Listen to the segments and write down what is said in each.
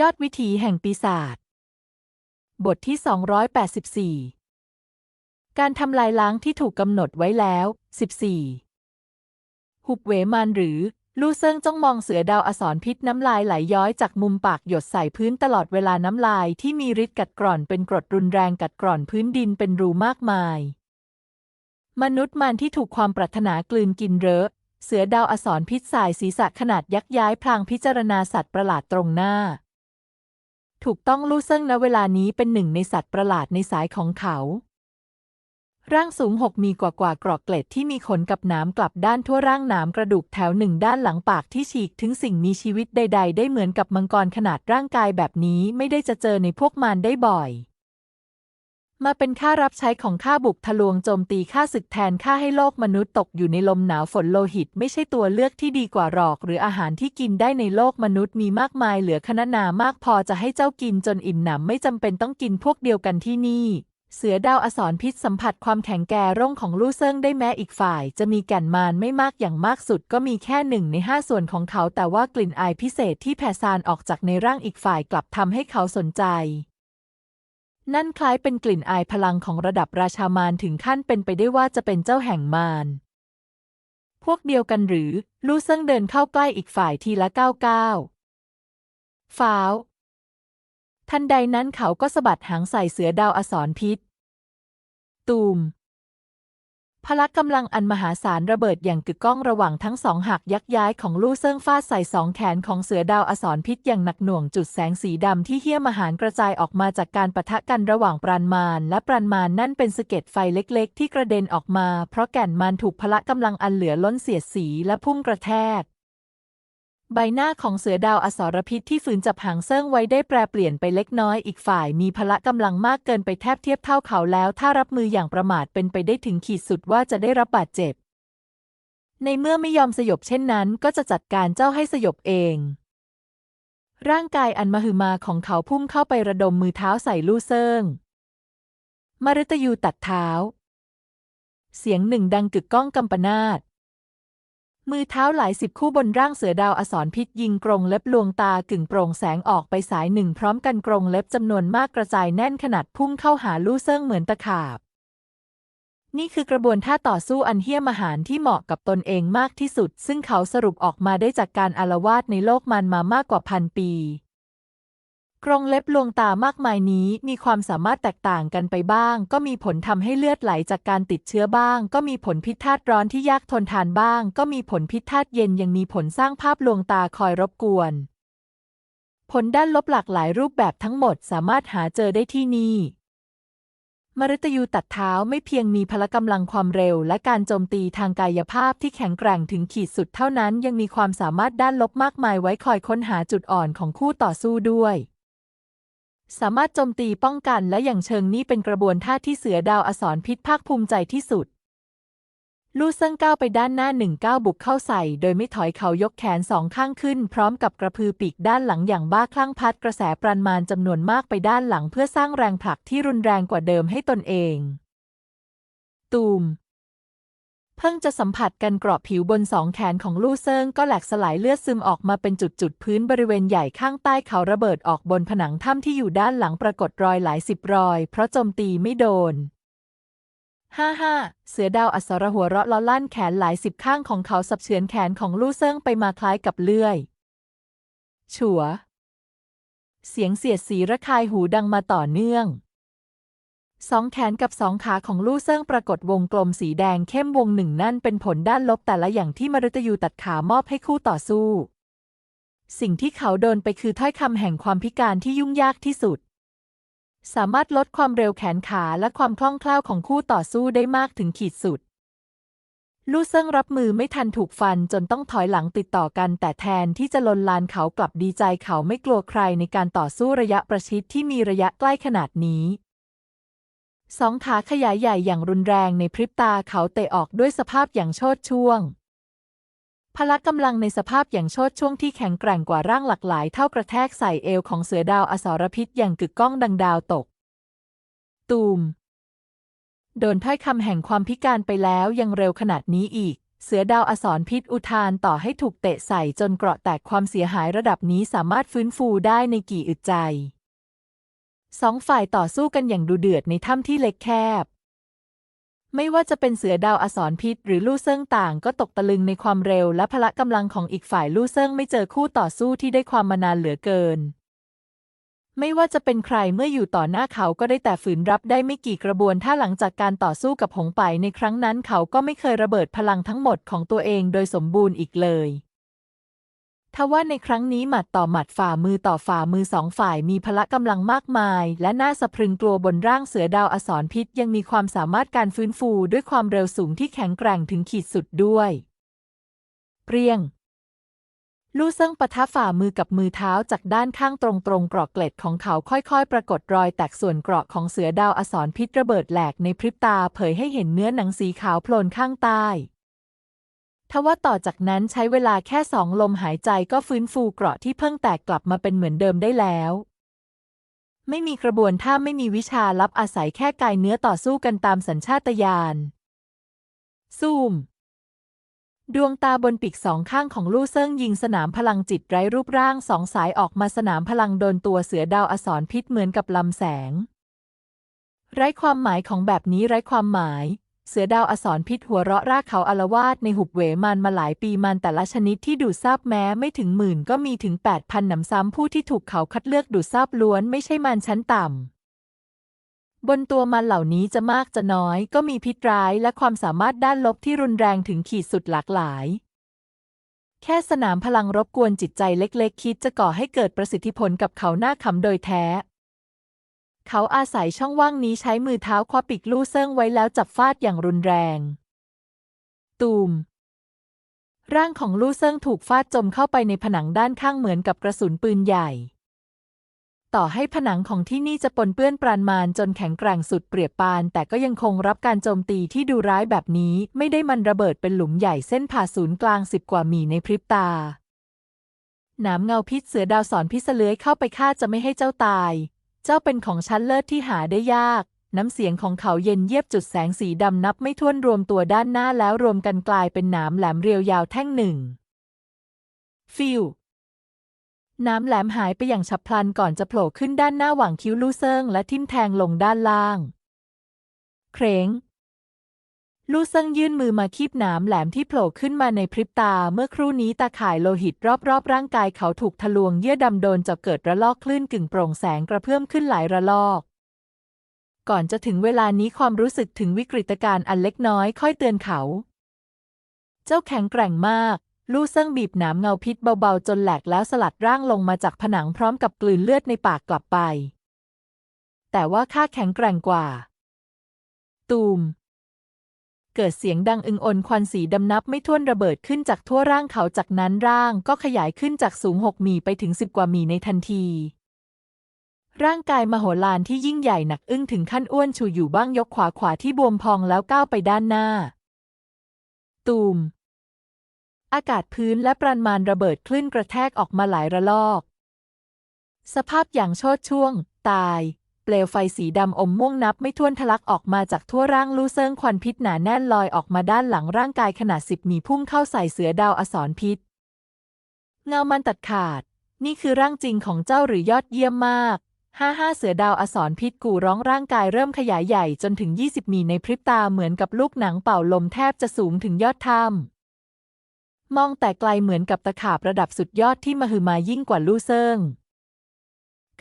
ยอดวิถีแห่งปีศาจ บทที่ 284 การทำลายล้างที่ถูกกำหนดไว้แล้ว 14 หุบเหวมานหรือ ลู่เซิงจ้องมองเสือดาวอสรพิษน้ำลายไหลย้อยจากมุมปากหยดใส่พื้นตลอดเวลาน้ำลายที่มีฤทธิ์กัดกร่อนเป็นกรดรุนแรงกัดกร่อนพื้นดินเป็นรูมากมาย มนุษย์มันที่ถูกความปรารถนากลืนกินเรอะเสือดาวอสรพิษสายศีรษะขนาดยักษ์ย้ายพลางพิจารณาสัตว์ประหลาดตรงหน้า ถูกต้องลู่เซิงณเวลานี้เป็นหนึ่งในสัตว์ประหลาดในสายของเขา ร่างสูงหกมีกว่ากว่ากรอกเกล็ดที่มีขนกับหนามกลับด้านทั่วร่างหนามกระดูกแถวหนึ่งด้านหลังปากที่ฉีกถึงสิ่งมีชีวิตใด ๆ ได้เหมือนกับมังกรขนาดร่างกายแบบนี้ไม่ได้จะเจอในพวกมันได้บ่อย มาเป็นข้ารับใช้ของข้าบุกทะลวงโจมตีข้าศึกแทนข้าให้โลกมนุษย์ตกอยู่ในลมหนาวฝนโลหิต ไม่ใช่ตัวเลือกที่ดีกว่าหรอก หรืออาหารที่กินได้ในโลกมนุษย์มีมากมายเหลือขนานามากพอจะให้เจ้ากินจนอิ่มหนำไม่จำเป็นต้องกินพวกเดียวกันที่นี่ เสือดาวอสรพิษสัมผัสความแข็งแกร่งของลู่เซิงได้แม้อีกฝ่าย จะมีแก่นมารไม่มากอย่างมากสุด ก็มีแค่หนึ่งในห้าส่วนของเขาแต่ว่ากลิ่นอายพิเศษที่แผ่ซานออกจากในร่างอีกฝ่ายกลับทำให้เขาสนใจ นั่นคล้ายเป็นกลิ่นอายพลังของระดับราชามารถึงขั้นเป็นไปได้ว่าจะเป็นเจ้าแห่งมาร พวกเดียวกันหรือ ลู่เซิงเดินเข้าใกล้อีกฝ่ายทีละก้าวก้าวฟ้าว ทันใดนั้นเขาก็สะบัดหางใส่เสือดาวอสรพิษ ตูม พละกำลังอันมหาศาลระเบิดอย่างกึกก้องระหว่างทั้งสองหักยักย้ายของลู่เซิงฟาดใส่สองแขนของเสือดาวอสรพิษอย่างหนักหน่วงจุดแสงสีดำที่เหี้ยมหารกระจายออกมาจากการปะทะกันระหว่างปราณมานและปราณมานนั่นเป็นสะเก็ดไฟเล็กๆ ที่กระเด็นออกมา เพราะแก่นมานถูกพละกำลังอันเหลือล้นเสียดสีและพุ่งกระแทก ใบหน้าของเสือดาวอสรพิษที่ฝืนจับหางเซิงไว้ได้แปรเปลี่ยนไปเล็กน้อยอีกฝ่ายมีพละกำลังมากเกินไปแทบเทียบเท่าเขาแล้ว ถ้ารับมืออย่างประมาทเป็นไปได้ถึงขีดสุดว่าจะได้รับบาดเจ็บ ในเมื่อไม่ยอมสยบเช่นนั้น ก็จะจัดการเจ้าให้สยบเองร่างกายอันมหึมาของเขาพุ่งเข้าไประดมมือเท้าใส่ลู่เซิงมฤตยูตัดเท้า เสียงหนึ่งดังกึกก้องกำปนาต มือเท้าหลายสิบคู่บนร่างเสือดาวอสรพิษยิงกรงเล็บลวงตากึ่งโปร่งแสงออกไปสายหนึ่งพร้อมกันกรงเล็บจำนวนมากกระจายแน่นขนาดพุ่งเข้าหาลู่เซิงเหมือนตะขาบ นี่คือกระบวนท่าต่อสู้อันเหี้ยมหานที่เหมาะกับตนเองมากที่สุด ซึ่งเขาสรุปออกมาได้จากการอารวาสในโลกมันมามากกว่าพันปี กรงเล็บลวงตามากมายนี้มีความสามารถแตกต่างกันไปบ้าง ก็มีผลทำให้เลือดไหลจากการติดเชื้อบ้าง ก็มีผลพิษธาตุร้อนที่ยากทนทานบ้าง ก็มีผลพิษธาตุเย็นยังมีผลสร้างภาพลวงตาคอยรบกวน ผลด้านลบหลากหลายรูปแบบทั้งหมดสามารถหาเจอได้ที่นี่ มฤตยูตัดเท้าไม่เพียงมีพละกำลังความเร็ว และการโจมตีทางกายภาพที่แข็งแกร่งถึงขีดสุดเท่านั้น ยังมีความสามารถด้านลบมากมายไว้คอยค้นหาจุดอ่อนของคู่ต่อสู้ด้วย สามารถโจมตีป้องกันและอย่างเชิงนี้เป็นกระบวนท่าที่เสือดาวอสรพิษภาคภูมิใจที่สุด ลู่เซิงก้าวไปด้านหน้าหนึ่งก้าวบุกเข้าใส่ โดยไม่ถอยเขายกแขนสองข้างขึ้น พร้อมกับกระพือปีกด้านหลังอย่างบ้าคลั่งพัดกระแสปรันมารจำนวนมากไปด้านหลังเพื่อสร้างแรงผลักที่รุนแรงกว่าเดิมให้ตนเอง ตูม เพิ่งจะสัมผัสกันกรอบผิวบนสองแขนของลู่เซิงก็แหลกสลายเลือดซึมออกมาเป็นจุดๆพื้นบริเวณใหญ่ข้างใต้เขาระเบิดออกบนผนังถ้ำที่อยู่ด้านหลังปรากฏรอยหลายสิบรอย เพราะโจมตีไม่โดนฮ่าฮ่าเสือดาวอสรหัวเราะล้อลั่นแขนหลายสิบข้างของเขาสับเฉือนแขนของลู่เซิงไปมาคล้ายกับเลื่อยฉัว เสียงเสียดสีระคายหูดังมาต่อเนื่อง สองแขนกับสองขาของลู่เซิงปรากฏวงกลมสีแดงเข้มวงหนึ่งนั่นเป็นผลด้านลบแต่ละอย่างที่มฤตยูตัดขามอบให้คู่ต่อสู้ สิ่งที่เขาโดนไปคือถ้อยคำแห่งความพิการที่ยุ่งยากที่สุด สามารถลดความเร็วแขนขาและความคล่องแคล่วของคู่ต่อสู้ได้มากถึงขีดสุด ลู่เซิงรับมือไม่ทันถูกฟันจนต้องถอยหลังติดต่อกัน แต่แทนที่จะลนลานเขากลับดีใจเขาไม่กลัวใครในการต่อสู้ระยะประชิดที่มีระยะใกล้ขนาดนี้ สองขาขยายใหญ่อย่างรุนแรงในพริบตาเขาเตะออกด้วยสภาพอย่างโชดช่วง พละกำลังในสภาพอย่างโชดช่วงที่แข็งแกร่งกว่าร่างหลากหลายเท่ากระแทกใส่เอวของเสือดาวอสรพิษอย่างกึกก้องดังดาวตก ตูม โดนถ้อยคำแห่งความพิการไปแล้วยังเร็วขนาดนี้อีก เสือดาวอสรพิษอุทานต่อให้ถูกเตะใส่จนเกราะแตกความเสียหายระดับนี้สามารถฟื้นฟูได้ในกี่อึดใจ สองฝ่ายต่อสู้กันอย่างดุเดือดในถ้ำที่เล็กแคบ ไม่ว่าจะเป็นเสือดาวอสรพิษ หรือลู่เซิงต่างก็ตกตะลึงในความเร็วและพละกำลังของอีกฝ่ายลู่เซิงไม่เจอคู่ต่อสู้ที่ได้ความมานานเหลือเกิน ไม่ว่าจะเป็นใครเมื่ออยู่ต่อหน้าเขาก็ได้แต่ฝืนรับได้ไม่กี่กระบวนถ้าหลังจากการต่อสู้กับหงไปในครั้งนั้นเขาก็ไม่เคยระเบิดพลังทั้งหมดของตัวเองโดยสมบูรณ์อีกเลย ทว่าในครั้งนี้หมัดต่อหมัดฝ่ามือต่อฝ่ามือสองฝ่ายมีพละกำลังมากมาย และน่าสะพรึงกลัวบนร่างเสือดาวอสรพิษยังมีความสามารถการฟื้นฟูด้วยความเร็วสูงที่แข็งแกร่งถึงขีดสุดด้วย เปรียง ลู่เซิงปะทะฝ่ามือกับมือเท้าจากด้านข้างตรงๆเกราะเกล็ดของเขาค่อยๆ ปรากฏรอยแตกส่วนเกราะของเสือดาวอสรพิษระเบิดแหลกในพริบตาเผยให้เห็นเนื้อหนังสีขาวโพลนข้างใต้ ทว่าต่อจากนั้นใช้เวลาแค่สองลมหายใจก็ฟื้นฟูเกราะที่เพิ่งแตกกลับมาเป็นเหมือนเดิมได้แล้ว ไม่มีกระบวนท่าไม่มีวิชาลับอาศัยแค่กายเนื้อต่อสู้กันตามสัญชาตญาณซูม ดวงตาบนปีกสองข้างของลู่เซิงยิงสนามพลังจิตไร้รูปร่างสองสายออกมาสนามพลังโดนตัวเสือดาวอสรพิษเหมือนกับลำแสง ไร้ความหมายของแบบนี้ไร้ความหมาย เสือดาวอสรพิษหัวเราะรากเขาอารวาสในหุบเหวมันมาหลายปีมันแต่ละชนิดที่ดูดซาบแม้ไม่ถึงหมื่นก็มีถึงแปดพันหนำซ้ำผู้ที่ถูกเขาคัดเลือกดูดซาบล้วนไม่ใช่มันชั้นต่ำ บนตัวมันเหล่านี้จะมากจะน้อยก็มีพิษร้ายและความสามารถด้านลบที่รุนแรงถึงขีดสุดหลากหลาย แค่สนามพลังรบกวนจิตใจเล็กๆ คิดจะก่อให้เกิดประสิทธิผลกับเขาหน้าขำโดยแท้ เขาอาศัยช่องว่างนี้ใช้มือเท้าคว้าปีกลู่เซิงไว้แล้วจับฟาดอย่างรุนแรง ตูม ร่างของลู่เซิงถูกฟาดจมเข้าไปในผนังด้านข้างเหมือนกับกระสุนปืนใหญ่ ต่อให้ผนังของที่นี่จะปนเปื้อนปรานมานจนแข็งแกร่งสุดเปรียบปาน แต่ก็ยังคงรับการโจมตีที่ดูร้ายแบบนี้ไม่ได้มันระเบิดเป็นหลุมใหญ่เส้นผ่าศูนย์กลางสิบกว่ามีในพริบตาหนามเงาพิษเสือดาวสอนพิษเลื้อยเข้าไปฆ่าจะไม่ให้เจ้าตาย เจ้าเป็นของชั้นเลิศที่หาได้ยาก น้ำเสียงของเขาเย็นเยียบจุดแสงสีดำนับไม่ถ้วนรวมตัวด้านหน้าแล้วรวมกันกลายเป็นหนามแหลมเรียวยาวแท่งหนึ่ง ฟิวน้ำแหลมหายไปอย่างฉับพลันก่อนจะโผล่ขึ้นด้านหน้าหว่างคิ้วลู่เซิงและทิ่มแทงลงด้านล่าง เครง ลู่เซิงยื่นมือมาคีบหนามแหลมที่โผล่ขึ้นมาในพริบตา เมื่อครู่นี้ตาข่ายโลหิตรอบๆ ร่างกายเขาถูกทะลวงเยื่อดำโดนจะเกิดระลอกคลื่นกึ่งโปร่งแสงกระเพื่อมขึ้นหลายระลอกก่อนจะถึงเวลานี้ความรู้สึกถึงวิกฤตการณ์อันเล็กน้อยค่อยเตือนเขา เจ้าแข็งแกร่งมาก ลู่เซิงบีบหนามเงาพิษเบาๆ จนแหลกแล้วสลัดร่างลงมาจากผนังพร้อมกับกลืนเลือดในปากกลับไป แต่ว่าข้าแข็งแกร่งกว่า ตูม เกิดเสียงดังอึงอนควันสีดำนับไม่ถ้วนระเบิดขึ้นจากทั่วร่างเขาจากนั้นร่างก็ขยายขึ้นจากสูงหกมีไปถึงสิบกว่ามีในทันทีร่างกายมโหฬารที่ยิ่งใหญ่หนักอึ้งถึงขั้นอ้วนชูอยู่บ้างยกขวาขวาที่บวมพองแล้วก้าวไปด้านหน้า ตูม อากาศพื้นและปรันมานระเบิดคลื่นกระแทกออกมาหลายระลอก สภาพอย่างโชดช่วง ตาย เปลวไฟสีดำอมม่วงนับไม่ถ้วนทะลักออกมาจากทั่วร่างลู่เซิงควันพิษหนาแน่นลอยออกมาด้านหลังร่างกายขนาดสิบมีพุ่งเข้าใส่เสือดาวอสรพิษ เงามันตัดขาด นี่คือร่างจริงของเจ้าหรือยอดเยี่ยมมากห้าห้าเสือดาวอสรพิษกูร้องร่างกายเริ่มขยายใหญ่จนถึง 20 มีในพริบตาเหมือนกับลูกหนังเป่าลมแทบจะสูงถึงยอดถ้ำมองแต่ไกลเหมือนกับตะขาบระดับสุดยอดที่มหึมายิ่งกว่าลู่เซิง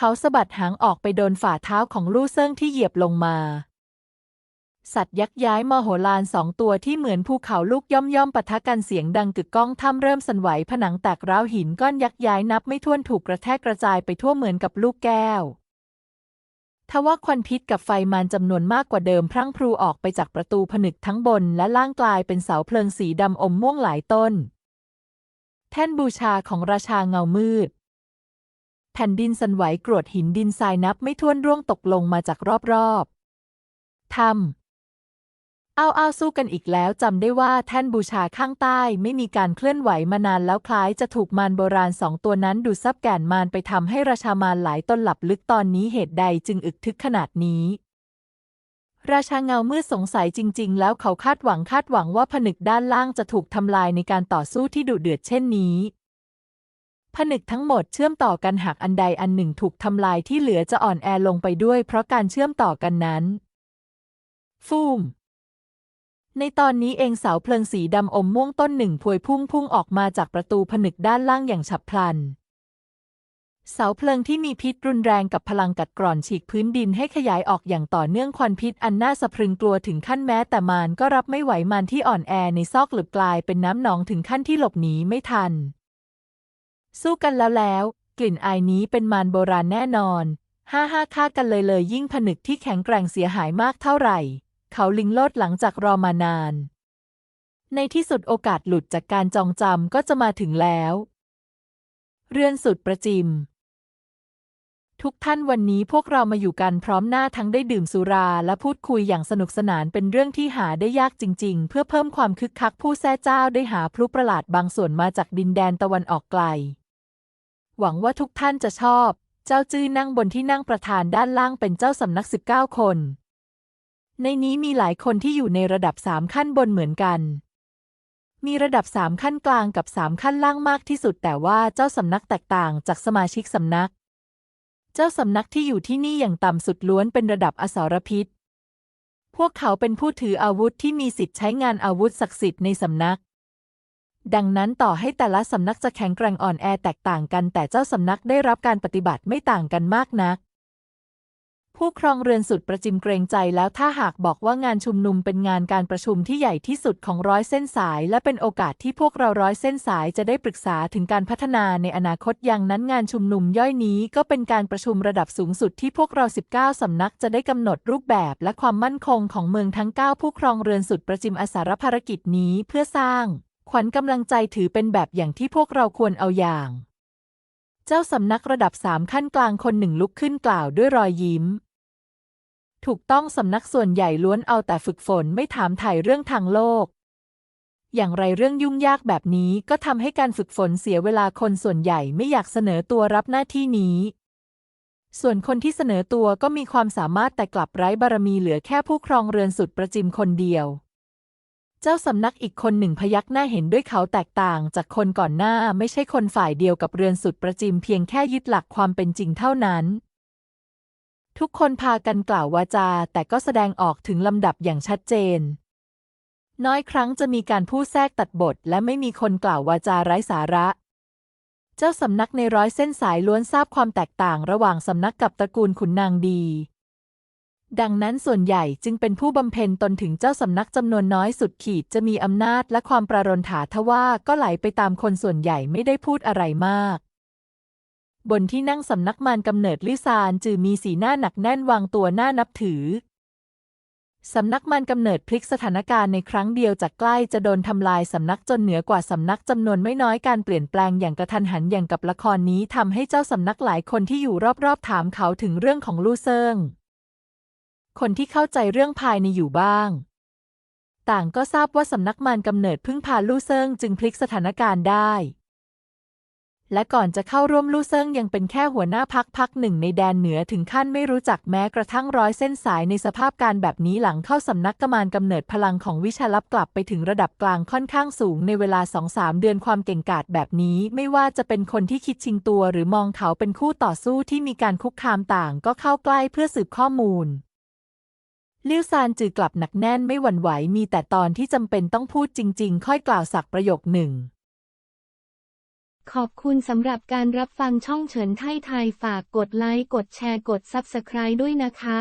เขาสะบัดหางออกไปโดนฝ่าเท้าของลู่เซิงที่เหยียบลงมา สัตว์ยักษ์ย้ายมโหฬารสองตัวที่เหมือนภูเขาลูกย่อมย่อมปะทะกันเสียงดังกึกก้องถ้ำเริ่มสั่นไหวผนังแตกร้าวหินก้อนยักษ์ย้ายนับไม่ถ้วนถูกกระแทกกระจายไปทั่วเหมือนกับลูกแก้วทว่าควันพิษกับไฟมันจำนวนมากกว่าเดิมพรั่งพรูออกไปจากประตูผนึกทั้งบน และล่างกลายเป็นเสาเพลิงสีดำอมม่วงหลายต้น แท่นบูชาของราชาเงามืด ผ่นดินสั่นไหวกรวดหินดินทรายนับไม่ถ้วนร่วงตกลงมาจากรอบๆทำเอ้าวอ้าสู้กันอีกแล้วจำได้ว่าแท่นบูชาข้างใต้ไม่มีการเคลื่อนไหวมานานแล้วคล้ายจะถูกมารโบราณสองตัวนั้นดูดซับแก่นมารไปทำให้ราชามารหลายตนหลับลึกตอนนี้เหตุใดจึงอึกทึกขนาดนี้ราชาเงามืดสงสัยจริง ๆ แล้วเขาคาดหวังคาดหวังว่าผนึกด้านล่างจะถูกทำลายในการต่อสู้ที่ดุเดือดเช่นนี้ ผนึกทั้งหมดเชื่อมต่อกันหากอันใดอันหนึ่งถูกทำลายที่เหลือจะอ่อนแอลงไปด้วยเพราะการเชื่อมต่อกันนั้น ฟูม ในตอนนี้เองเสาเพลิงสีดำอมม่วงต้นหนึ่งพวยพุ่งพุ่งออกมาจากประตูผนึกด้านล่างอย่างฉับพลัน เสาเพลิงที่มีพิษรุนแรงกับพลังกัดกร่อนฉีกพื้นดินให้ขยายออกอย่างต่อเนื่องควันพิษอันน่าสะพรึงกลัวถึงขั้นแม้แต่มารก็รับไม่ไหวมารที่อ่อนแอในซอกหลืบกลายเป็นน้ำหนองถึงขั้นที่หลบหนีไม่ทัน สู้กันแล้วแล้ว กลิ่นอายนี้เป็นมารโบราณแน่นอน ห้าห้าฆ่ากันเลยเลยยิ่งผนึกที่แข็งแกร่งเสียหายมากเท่าไหร่ เขาลิงโลดหลังจากรอมานาน ในที่สุดโอกาสหลุดจากการจองจำก็จะมาถึงแล้ว เรือนสุดประจิมทุกท่านวันนี้พวกเรามาอยู่กันพร้อมหน้าทั้งได้ดื่มสุราและพูดคุยอย่างสนุกสนานเป็นเรื่องที่หาได้ยากจริง ๆ เพื่อเพิ่มความคึกคักผู้แท้เจ้าได้หาพลุประหลาดบางส่วนมาจากดินแดนตะวันออกไกล หวังว่าทุกท่านจะชอบ เจ้าจื้อนั่งบนที่นั่งประธานด้านล่างเป็นเจ้าสำนัก 19 คน ในนี้มีหลายคนที่อยู่ในระดับสามขั้นบนเหมือนกัน มีระดับสามขั้นกลางกับสามขั้นล่างมากที่สุด แต่ว่าเจ้าสำนักแตกต่างจากสมาชิกสำนัก เจ้าสำนักที่อยู่ที่นี่อย่างต่ำสุดล้วนเป็นระดับอสรพิษ พวกเขาเป็นผู้ถืออาวุธที่มีสิทธิ์ใช้งานอาวุธศักดิ์สิทธิ์ในสำนัก ดังนั้นต่อให้แต่ละสำนักจะแข็งแกร่งอ่อนแอแตกต่างกัน แต่เจ้าสำนักได้รับการปฏิบัติไม่ต่างกันมากนัก ผู้ครองเรือนสุดประจิมเกรงใจแล้วถ้าหากบอกว่างานชุมนุมเป็นงานการประชุมที่ใหญ่ที่สุดของร้อยเส้นสาย และเป็นโอกาสที่พวกเราร้อยเส้นสายจะได้ปรึกษาถึงการพัฒนาในอนาคตอย่างนั้นงานชุมนุมย่อยนี้ก็เป็นการประชุมระดับสูงสุดที่พวกเรา 19 สำนักจะได้กำหนดรูปแบบและความมั่นคงของเมืองทั้ง 9 ผู้ครองเรือนสุดประจิมอาสารภารกิจนี้เพื่อสร้าง ขวัญกำลังใจถือเป็นแบบอย่างที่พวกเราควรเอาอย่าง เจ้าสำนักระดับสามขั้นกลางคนหนึ่งลุกขึ้นกล่าวด้วยรอยยิ้ม ถูกต้องสำนักส่วนใหญ่ล้วนเอาแต่ฝึกฝนไม่ถามถ่ายเรื่องทางโลก อย่างไรเรื่องยุ่งยากแบบนี้ก็ทำให้การฝึกฝนเสียเวลาคนส่วนใหญ่ไม่อยากเสนอตัวรับหน้าที่นี้ ส่วนคนที่เสนอตัวก็มีความสามารถแต่กลับไร้บารมีเหลือแค่ผู้ครองเรือนสุดประจิมคนเดียว เจ้าสำนักอีกคนหนึ่งพยักหน้าเห็นด้วยเขาแตกต่างจากคนก่อนหน้าไม่ใช่คนฝ่ายเดียวกับเรือนสุดประจิมเพียงแค่ยึดหลักความเป็นจริงเท่านั้น ทุกคนพากันกล่าววาจา แต่ก็แสดงออกถึงลำดับอย่างชัดเจน น้อยครั้งจะมีการพูดแทรกตัดบท และไม่มีคนกล่าววาจาไร้สาระ เจ้าสำนักในร้อยเส้นสายล้วนทราบความแตกต่างระหว่างสำนักกับตระกูลขุนนางดี ดังนั้นส่วนใหญ่จึงเป็นผู้บำเพ็ญตนถึงเจ้าสำนักจำนวนน้อยสุดขีดจะมีอำนาจและความประรนถาทว่าก็ไหลไปตามคนส่วนใหญ่ไม่ได้พูดอะไรมาก บนที่นั่งสำนักมารกำเนิดลิซานจือมีสีหน้าหนักแน่นวางตัวหน้านับถือ สำนักมันกำเนิดพลิกสถานการณ์ในครั้งเดียวจากใกล้จะโดนทำลายสำนักจนเหนือกว่าสำนักจำนวนไม่น้อยการเปลี่ยนแปลงอย่างกระทันหันอย่างกับละครนี้ทำให้เจ้าสำนักหลายคนที่อยู่รอบๆถามเขาถึงเรื่องของลู่เซิง คนที่เข้าใจเรื่องภายในอยู่บ้าง ต่างก็ทราบว่าสำนักมันกำเนิดพึ่งพาลู่เซิงจึงพลิกสถานการณ์ได้ และก่อนจะเข้าร่วมลู่เซิงยังเป็นแค่หัวหน้าพักพักหนึ่งในแดนเหนือถึงขั้นไม่รู้จักแม้กระทั่งร้อยเส้นสายในสภาพการแบบนี้หลังเข้าสำนักกมานกำเนิดพลังของวิชาลับกลับไปถึงระดับกลางค่อนข้างสูงในเวลาสองสามเดือนความเก่งกาจแบบนี้ ไม่ว่าจะเป็นคนที่คิดชิงตัว หรือมองเขาเป็นคู่ต่อสู้ที่มีการคุกคามต่าง ก็เข้าใกล้เพื่อสืบข้อมูล ลิ้วซานจือกลับหนักแน่นไม่หวั่นไหวมีแต่ตอนที่จำเป็นต้องพูดจริง ๆ ค่อยกล่าวสักประโยคหนึ่ง ขอบคุณสำหรับการรับฟังช่องเฉินไทยไทยฝากกดไลค์กดแชร์กด Subscribe ด้วยนะคะ